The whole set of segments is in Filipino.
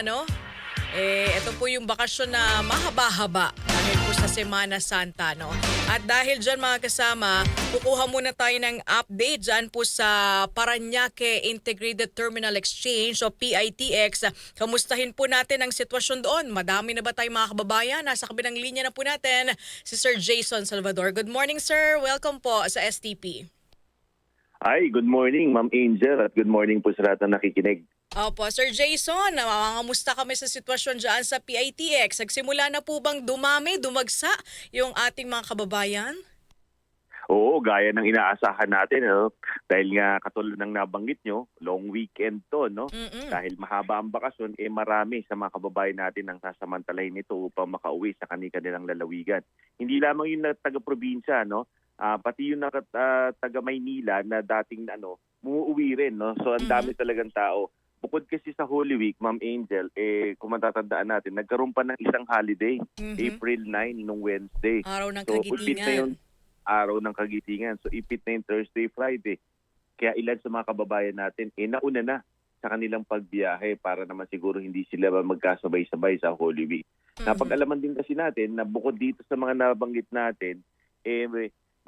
ano? Eh, ito po yung bakasyon na mahaba-haba dahil po sa Semana Santa, no? At dahil dyan mga kasama, kukuha muna tayo ng update dyan po sa Paranaque Integrated Terminal Exchange o PITX. Kamustahin po natin ang sitwasyon doon. Madami na ba tayong mga kababayan? Nasa kabilang linya na po natin si Sir Jason Salvador. Good morning, sir. Welcome po sa STP. Hi, good morning Ma'am Angel at good morning po sa lahat na nakikinig. Opo, Sir Jason, nangangamusta kami sa sitwasyon dyan sa PITX. Nagsimula na po bang dumami, dumagsa yung ating mga kababayan? Oo, gaya ng inaasahan natin, no? dahil nga katulad ng nabanggit nyo, long weekend to, no? Mm-mm. Dahil mahaba ang bakasyon, eh marami sa mga kababayan natin ang sasamantalahin nito upang makauwi sa kanilang lalawigan. Hindi lamang yung taga-probinsya, no? Ah, pati yung naka, ah, taga Maynila na dating ano, muuwi rin, no? So ang dami talagang tao. Bukod kasi sa Holy Week, Ma'am Angel, eh kung matatandaan natin, nagkaroon pa ng isang holiday, Mhm. April 9 nung Wednesday. Araw ng So, na kagitingan. yung araw ng kagitingan. So, ipit na yung Thursday, Friday. Kaya ilan sa mga kababayan natin, eh, nauna na sa kanilang pagbiyahe para naman siguro hindi sila magkasabay-sabay sa Holy Week. Mhm. Napag-alaman din kasi natin na bukod dito sa mga nabanggit natin, eh,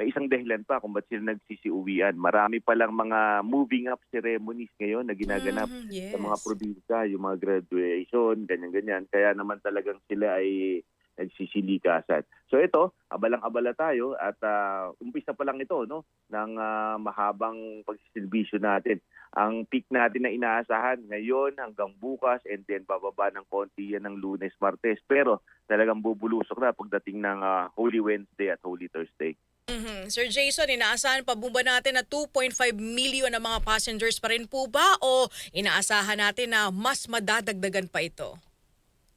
may, isang dahilan pa kung ba't sila nagsisiuwian. Marami palang mga moving up ceremonies ngayon na ginaganap Mhm, yes. sa mga probinsya, yung mga graduation, ganyan-ganyan. Kaya naman talagang sila ay nagsisilikasan. So ito, abalang-abala tayo at ah, umpisa pa lang ito no ng ah, mahabang pagsisilbisyo natin. Ang peak natin na inaasahan ngayon hanggang bukas and then bababa ng konti yan ng Lunes, Martes. Pero talagang bubulusok na pagdating ng ah, Holy Wednesday at Holy Thursday. Mhm. Sir Jason, inaasahan pa ba natin na 2.5 million na mga passengers pa rin po ba o inaasahan natin na mas madadagdagan pa ito?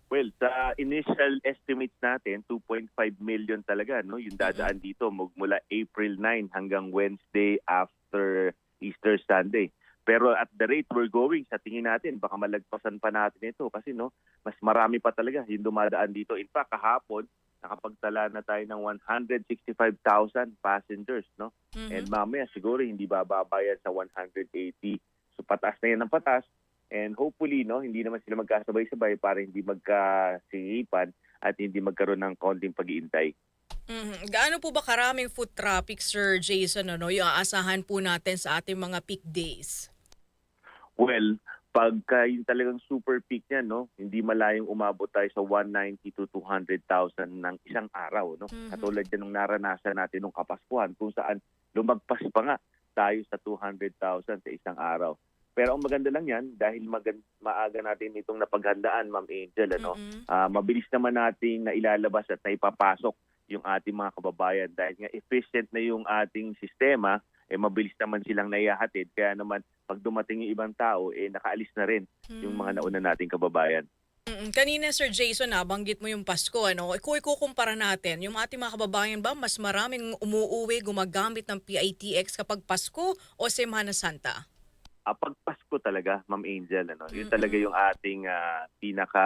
Well, sa initial estimates natin, 2.5 million talaga no yung dadaan dito mula April 9 hanggang Wednesday after Easter Sunday. Pero at the rate we're going, sa tingin natin, baka malagpasan pa natin ito kasi no, mas marami pa talaga yung dumadaan dito. In fact, kahapon, nakapagtala na tayo ng 165,000 passengers, no? Mhm. And mamaya siguro hindi bababa yan sa 180. So patas na yan ng patas. And hopefully, no, hindi naman sila magkasabay-sabay para hindi magkasingipan at hindi magkaroon ng konting pag-iintay. Mhm. Gaano po ba karaming foot traffic, Sir Jason, ano, yung aasahan po natin sa ating mga peak days? Well, pagka yung talagang super peak niya, no, hindi malayong umabot tayo sa 190 to 200,000 ng isang araw, no. Mhm. Katulad yan nung naranasan natin nung Kapaskuhan kung saan lumagpas pa nga tayo sa 200,000 sa isang araw. Pero ang maganda lang yan dahil magan- maaga natin itong napaghandaan, Ma'am Angel, ano. Mhm. Ah, mabilis naman natin na ilalabas at naipapasok yung ating mga kababayan dahil nga efficient na yung ating sistema, eh mabilis naman silang naihahatid. Kaya naman pag dumating yung ibang tao, eh nakaalis na rin yung mga nauna nating kababayan. Kanina, Sir Jason, nabanggit mo yung Pasko. Ano? Kung ikukumpara natin, yung ating mga kababayan ba, mas maraming umuuwi, gumagamit ng PITX kapag Pasko o Semana Santa? Ah, pag Pasko talaga, Ma'am Angel, ano, yun talaga yung ating ah, pinaka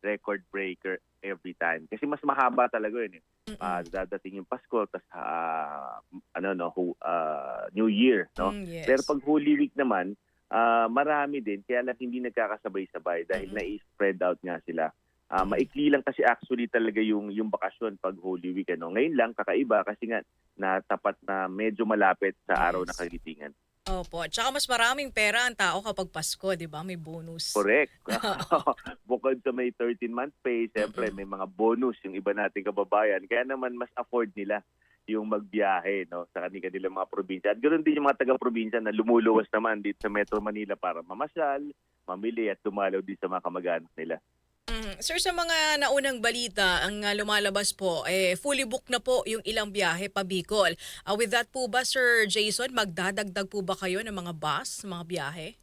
record breaker every time. Kasi mas mahaba talaga yun. Eh. Ah, dadating yung Pasko, tas ah, ano no, ah, New Year, no? Mm, yes. Pero pag Holy Week naman, ah, marami din kaya lang hindi nagkakasabay-sabay dahil Mhm. na-spread out nga sila. Mhm. maikli lang kasi actually talaga yung yung bakasyon pag Holy Week ano. Ngayon lang kakaiba kasi nga natapat na medyo malapit sa araw Yes. ng kagitingan. Opo. Tsaka mas maraming pera ang tao kapag Pasko, di ba? May bonus. Correct. Bukod sa may 13-month pay, siyempre may mga bonus yung iba nating kababayan. Kaya naman mas afford nila yung magbiyahe no sa kanila nilang mga probinsya. At ganoon din yung mga taga-probinsya na lumuluwas naman dito sa Metro Manila para mamasyal, mamili at dumalaw din sa mga kamag-anak nila. Mhm. Sir, sa mga naunang balita, ang uh, lumalabas po, eh, fully booked na po yung ilang biyahe pa Bicol. Uh, with that po ba, Sir Jason, magdadagdag po ba kayo ng mga bus, mga biyahe?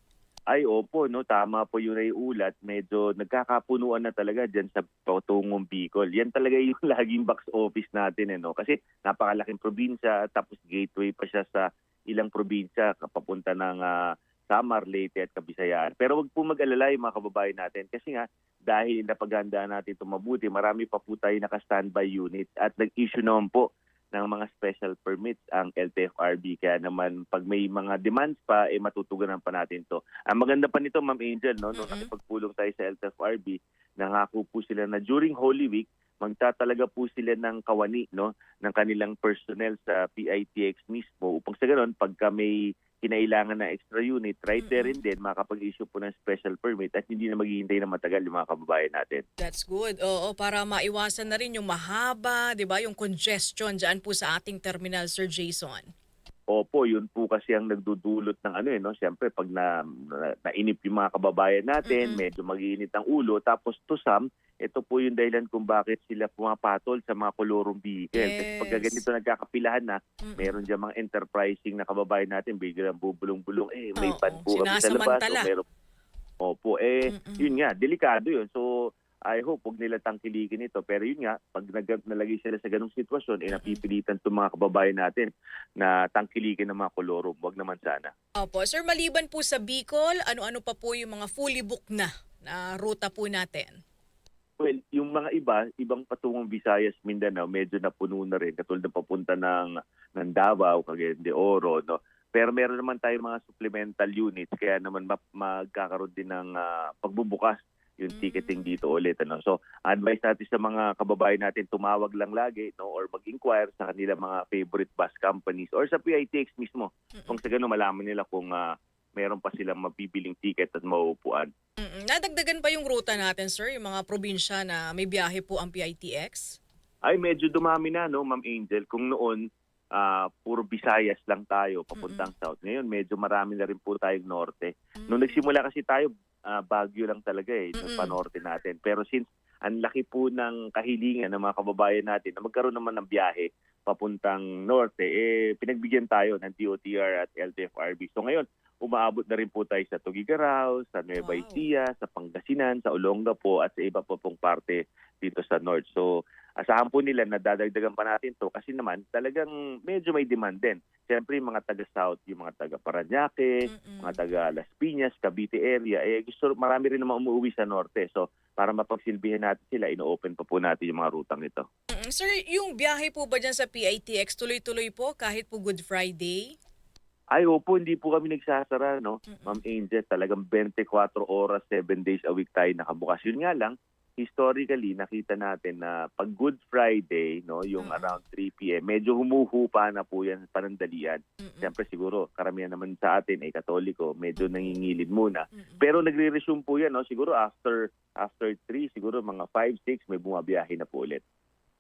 Ay, opo, no, tama po yung naiulat. Medyo nagkakapunuan na talaga dyan sa patungong Bicol. Yan talaga yung laging box office natin, eh, no? Kasi napakalaking probinsya, tapos gateway pa siya sa ilang probinsya papunta ng ah, Samar, Leyte at Kabisayaan. Pero wag po mag-alala yung mga kababayan natin kasi nga dahil napaghandaan natin ito mabuti, marami pa po tayo naka-standby unit at nag-issue naman po ng mga special permits ang LTFRB. Kaya naman pag may mga demands pa, eh matutugunan pa natin to. Ang maganda pa nito, Ma'am Angel, no, nung Mhm. nakipagpulong tayo sa LTFRB, nangako po sila na during Holy Week, magtatalaga po sila ng kawani no ng kanilang personnel sa PITX mismo upang sa ganun pagka may kinailangan na extra unit right there and then makapag-issue po ng special permit at hindi na maghihintay na matagal yung mga kababayan natin. That's good. Oo, para maiwasan na rin yung mahaba, 'di ba, yung congestion diyan po sa ating terminal, Sir Jason. Opo, yun po kasi ang nagdudulot ng ano eh, no? Siyempre, pag na, na, nainip yung mga kababayan natin, Mm-mm. medyo mag-iinit ang ulo, tapos to some, ito po yung dahilan kung bakit sila pumapatol sa mga kolorong vehicle. Kasi pag Yes. ganito nagkakapilahan na, Mm-mm. meron dyan mga enterprising na kababayan natin, biglang bubulong-bulong, eh, may Oo, ban po kami sa labas. O meron, opo, eh, Mm-mm. yun nga, delikado yun. So, I hope huwag nila tangkilikin ito. Pero yun nga, pag nag- nalagay sila sa ganung sitwasyon, eh, napipilitan itong mga kababayan natin na tangkilikin ng mga kolorom. Huwag naman sana. Opo, Sir, maliban po sa Bicol, ano-ano pa po yung mga fully booked na na ruta po natin? Well, yung mga iba, ibang patungong Visayas, Mindanao, medyo napuno na rin. Katulad ng papunta ng, ng Davao, Cagayan de Oro, no? Pero meron naman tayong mga supplemental units, kaya naman ma- magkakaroon din ng ah, pagbubukas yung Mm. ticketing dito ulit. Ano? So, advice natin sa mga kababayan natin, tumawag lang lagi no? or mag-inquire sa kanilang mga favorite bus companies or sa PITX mismo. Kung sa ganun, malaman nila kung ah, meron pa silang mabibiling ticket at mauupuan. Mm-mm. Nadagdagan pa yung ruta natin, Sir, yung mga probinsya na may biyahe po ang PITX? ay medyo dumami na no Ma'am Angel kung noon ah, puro Visayas lang tayo papuntang south ngayon medyo marami na rin po tayong norte nung nagsimula kasi tayo ah, Baguio lang talaga eh yung panorte natin pero since ang laki po ng kahilingan ng mga kababayan natin na magkaroon naman ng biyahe papuntang norte eh pinagbigyan tayo ng DOTR at LTFRB so ngayon umaabot na rin po tayo sa Tugigaraw, sa Nueva Wow. Ecija, sa Pangasinan, sa Olongapo at sa iba pa pong parte dito sa North. So asahan po nila na dadagdagan pa natin to kasi naman talagang medyo may demand din. Siyempre yung mga taga South, yung mga taga Paranaque, Mm-mm. mga taga Las Piñas, Cavite area, eh gusto marami rin naman umuwi sa norte. So para mapagsilbihan natin sila, ino-open pa po natin yung mga rutang ito. Mm-mm. Sir, yung biyahe po ba dyan sa PITX tuloy-tuloy po kahit po Good Friday? Ay, opo, hindi po kami nagsasara, no? Mm-mm. Ma'am Angel, talagang 24 oras, 7 days a week tayo nakabukas. Yun nga lang, historically, nakita natin na pag Good Friday, no, yung Mm-mm. around 3 p.m., medyo humuhupa na po yan panandalian. Mm-mm. Siyempre siguro, karamihan naman sa atin ay katoliko, medyo nangingilid muna. Mm-mm. Pero nagre-resume po yan, no? siguro after after 3, siguro mga 5, 6, may bumabiyahe na po ulit.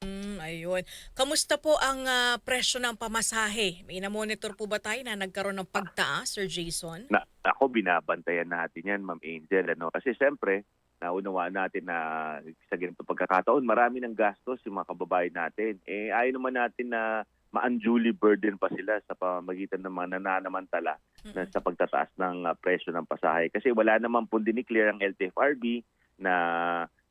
Mm, ayun. Kamusta po ang ah, presyo ng pamasahe? May na-monitor po ba tayo na nagkaroon ng pagtaas, Sir Jason? na ako binabantayan natin yan, Ma'am Angel. Ano? Kasi siyempre, naunawaan natin na sa ganito pagkakataon, marami ng gastos yung mga kababayan natin. Eh, ayaw naman natin na ma-unduly burden pa sila sa pamagitan ng mga nananamantala na sa pagtataas ng ah, presyo ng pasahe. Kasi wala naman po dineclare ang LTFRB na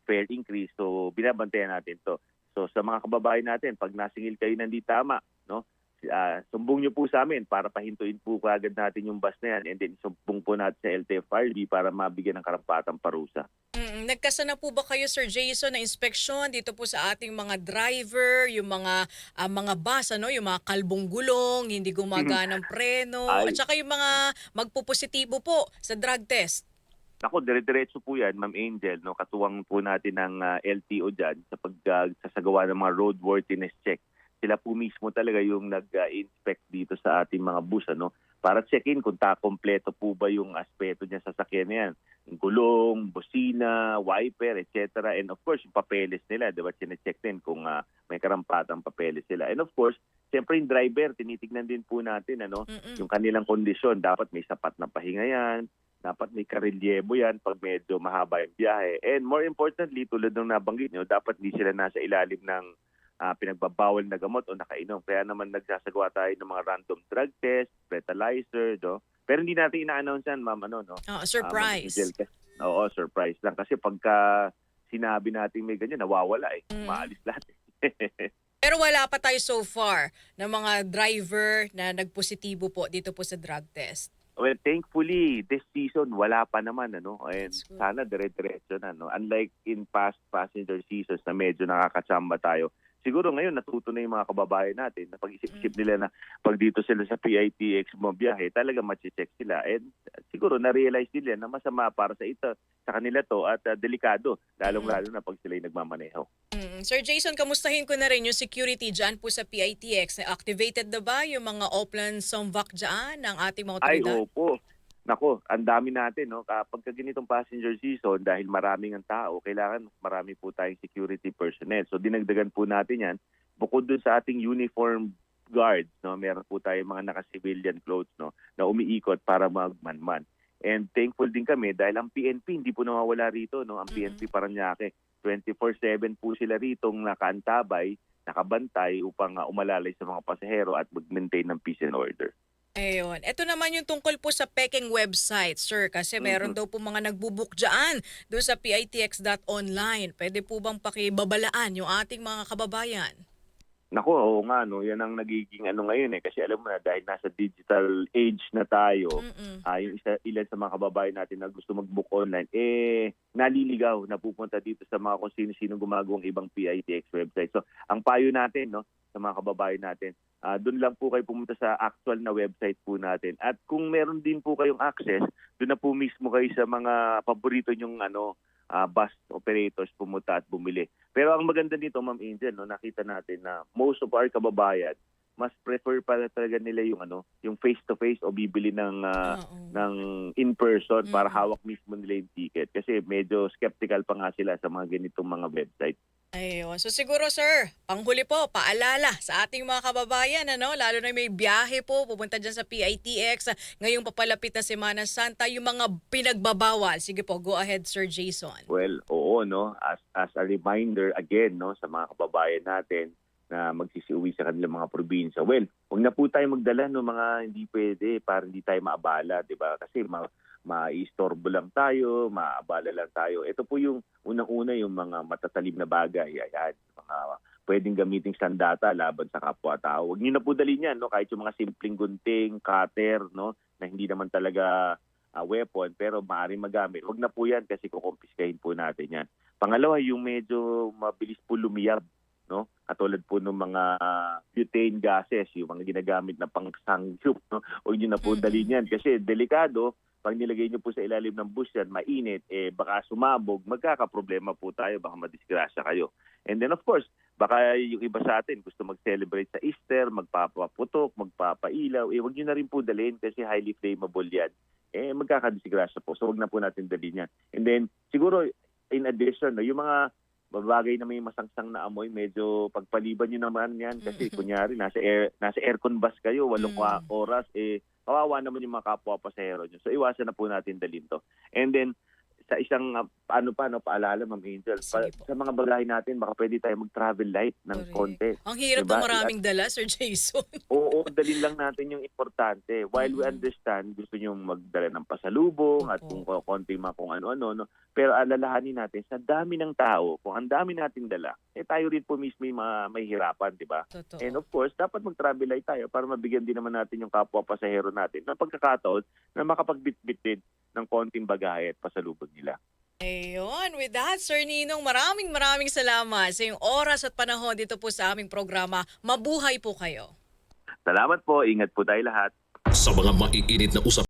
fair increase. So, binabantayan natin to. So, sa mga kababayan natin, pag nasingil kayo ng di tama, no? Ah, sumbong nyo po sa amin para pahintuin po kaagad natin yung bus na yan and then sumbong po natin sa LTFRB para mabigyan ng karampatang parusa. Mm, nagkasa na po ba kayo Sir Jason na inspeksyon dito po sa ating mga driver, yung mga ah, mga bus ano, yung mga kalbong gulong, hindi gumagana ng preno, Ay. at saka yung mga magpupositibo po sa drug test. Ako, dire-diretso po yan, Ma'am Angel. No? Katuwang po natin ng ah, LTO dyan sa pagsasagawa ng mga roadworthiness check. Sila po mismo talaga yung nag-inspect dito sa ating mga bus ano, para check-in kung ta kompleto po ba yung aspeto niya sa sakyan na yan. Yung gulong, busina, wiper, etc. And of course, yung papeles nila, di ba, chinecheck din kung ah, may karampatang papeles sila. And of course, siyempre yung driver, tinitignan din po natin ano, Mm-mm. yung kanilang kondisyon. Dapat may sapat na pahinga yan, dapat may karelyebo yan pag medyo mahaba yung biyahe. And more importantly, tulad ng nabanggit nyo, dapat hindi sila nasa ilalim ng ah, pinagbabawal na gamot o nakainom. Kaya naman nagsasagawa tayo ng mga random drug test, breathalyzer, no? Pero hindi natin ina-announce yan, ma'am, ano, no? Ah, surprise. Kasi- Oo, surprise lang. Kasi pagka sinabi natin may ganyan, nawawala eh. Mm. Maalis lahat eh. Pero wala pa tayo so far ng mga driver na nagpositibo po dito po sa drug test. Well, thankfully, this season, wala pa naman, ano? And sana dire-diretso na, no? Unlike in past passenger seasons na medyo nakakachamba tayo, siguro ngayon natuto na yung mga kababayan natin na pag-isip-isip nila na pag dito sila sa PITX bumabiyahe, talaga machi-check sila. And siguro na-realize nila na masama para sa ito, sa kanila to at uh, delikado, lalong-lalo na pag sila nagmamaneho. Mm, Sir Jason, kamustahin ko na rin yung security dyan po sa PITX. Activated na ba yung mga Oplan Somvac dyan ng ating mga Ay, otoridad? opo. Nako, ang dami natin, no? Kapag ka ganitong passenger season, dahil maraming ang tao, kailangan marami po tayong security personnel. So, dinagdagan po natin yan. Bukod dun sa ating uniform guards, no? Meron po tayong mga naka-civilian clothes, no? Na umiikot para magmanman. And thankful din kami dahil ang PNP hindi po nawawala rito, no? Ang PNP Paranaque, 24/7 po sila ritong nakaantabay, nakabantay upang uh, umalalay sa mga pasahero at mag-maintain ng peace and order. Ayun. Ito naman yung tungkol po sa Peking website, sir. Kasi meron Mhm. daw po mga nagbubook dyan doon sa pitx.online. Pwede po bang pakibabalaan yung ating mga kababayan? Nako, oo nga, no? yan ang nagiging ano ngayon eh. Kasi alam mo na, dahil nasa digital age na tayo, Mm-mm. ah, yung isa, ilan sa mga kababayan natin na gusto mag-book online, eh, naliligaw, napupunta dito sa mga kung sino-sino gumagawang ibang PITX website. So, ang payo natin, no, sa mga kababayan natin, ah, doon lang po kayo pumunta sa actual na website po natin. At kung meron din po kayong access, doon na po mismo kayo sa mga paborito nyong ano, ah, bus operators pumunta at bumili. Pero ang maganda dito, Ma'am Angel, no, nakita natin na most of our kababayan, mas prefer pa talaga nila yung ano, yung face-to-face o bibili ng Oo. ng in-person para Mm. hawak mismo nila yung ticket. Kasi medyo skeptical pa nga sila sa mga ganitong mga website. Ayun. So siguro sir, panghuli po, paalala sa ating mga kababayan, ano, lalo na may biyahe po, pupunta dyan sa PITX, ngayong papalapit na Semana Santa, yung mga pinagbabawal. Sige po, go ahead Sir Jason. Well, oo, no? As, as a reminder again, no, sa mga kababayan natin na magsisiuwi sa kanilang mga probinsya. Well, huwag na po tayo magdala ng mga hindi pwede para hindi tayo maabala, di ba? Kasi ma maistorbo lang tayo, maabala lang tayo. Ito po yung unang-una yung mga matatalim na bagay. Ayan, mga pwedeng gamiting sandata laban sa kapwa-tao. Huwag niyo na po dalhin yan, no? kahit yung mga simpleng gunting, cutter, no? na hindi naman talaga ah, weapon, pero maaari magamit. Huwag na po yan kasi kukumpiskahin po natin yan. Pangalawa, yung medyo mabilis po lumiyab, no? Katulad po ng mga butane gases, yung mga ginagamit na pangsangyup, no? Huwag niyo na po dalhin yan kasi delikado. Pag nilagay niyo po sa ilalim ng bus yan, mainit, eh baka sumabog, magkakaproblema po tayo, baka madisgrasya kayo. And then of course, baka yung iba sa atin gusto mag-celebrate sa Easter, magpapaputok, magpapailaw, eh wag niyo na rin po dalhin kasi highly flammable yan. Eh magkakadisgrasya po. So wag na po natin dalhin yan. And then siguro in addition, no, yung mga bagay na may masangsang na amoy, medyo pagpaliban nyo naman yan kasi Mm-mm. kunyari nasa air, nasa aircon bus kayo, walong Mm. oras, eh kawawa naman yung mga kapwa pasahero nyo. So iwasan na po natin dalhin to. And then sa isang uh, ano pa no paalala Ma'am Angel pa- Sige po. sa mga bagahe natin baka pwede tayo mag-travel light ng Correct. konti. Ang hirap Diba? na maraming dala, Sir Jason. Oo, dalhin lang natin yung importante. While we Mhm. understand, gusto nyo magdala ng pasalubong at Opo. kung konti ma kung ano-ano. No? Pero alalahanin natin, sa dami ng tao, kung ang dami natin dala, eh tayo rin po mismo yung mga may hirapan, di ba? Totoo. And of course, dapat mag-travel light tayo para mabigyan din naman natin yung kapwa pasahero natin ng pagkakataon na makapagbitbit din ng konting bagahe at pasalubong nila. Ayun, with that, Sir Ninong, maraming maraming salamat sa iyong oras at panahon dito po sa aming programa. Mabuhay po kayo. Salamat po, ingat po tayo lahat. Sa mga maiinit na usap